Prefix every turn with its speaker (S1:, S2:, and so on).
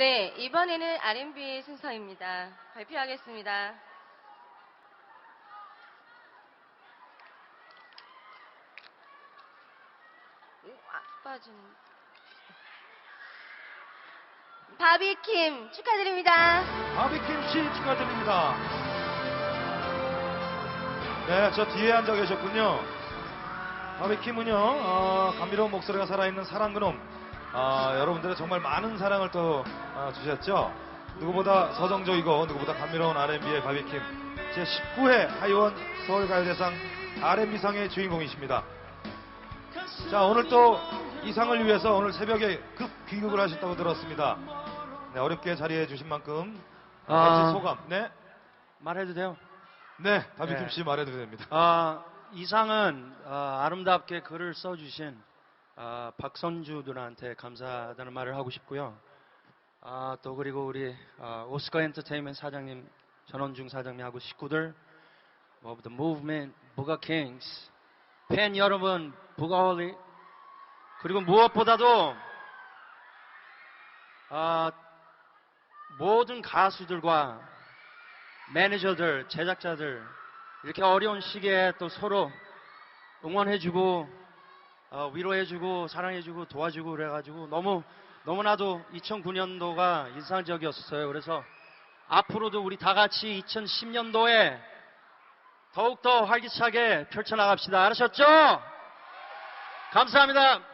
S1: 네, 이번에는 R&B 순서입니다. 발표하겠습니다. 오, 아, 빠지는. 바비킴 축하드립니다.
S2: 바비킴 씨 축하드립니다. 네, 저 뒤에 앉아 계셨군요. 바비킴은요, 어, 감미로운 목소리가 살아있는 사랑 그놈. 아, 여러분들의 정말 많은 사랑을 또 아, 주셨죠. 누구보다 서정적이고 누구보다 감미로운 R&B의 바비킴. 제 19회 하이원 서울가요대상 R&B상의 주인공이십니다. 자, 오늘 또 이 상을 위해서 오늘 새벽에 급 귀국을 하셨다고 들었습니다. 네, 어렵게 자리해 주신 만큼
S3: 아.
S2: 소감. 네.
S3: 말해도 돼요?
S2: 네, 바비킴
S3: 네.
S2: 씨 말해도 됩니다.
S3: 아, 이 상은 아, 름답게 글을 써주신 아, 박선주 누나한테 감사하다는 말을 하고 싶고요. 아, 또 그리고 우리 아, 오스카 엔터테인먼트 사장님 전원중 사장님하고 식구들, 뭐 The Movement, 부가 킹스, 팬 여러분, 부가홀리 그리고 무엇보다도 아, 모든 가수들과 매니저들, 제작자들 이렇게 어려운 시기에 또 서로 응원해주고 어, 위로해주고 사랑해주고 도와주고 그래가지고 너무 너무나도 2009년도가 인상적이었어요. 그래서 앞으로도 우리 다 같이 2010년도에 더욱더 활기차게 펼쳐나갑시다. 알으셨죠? 감사합니다.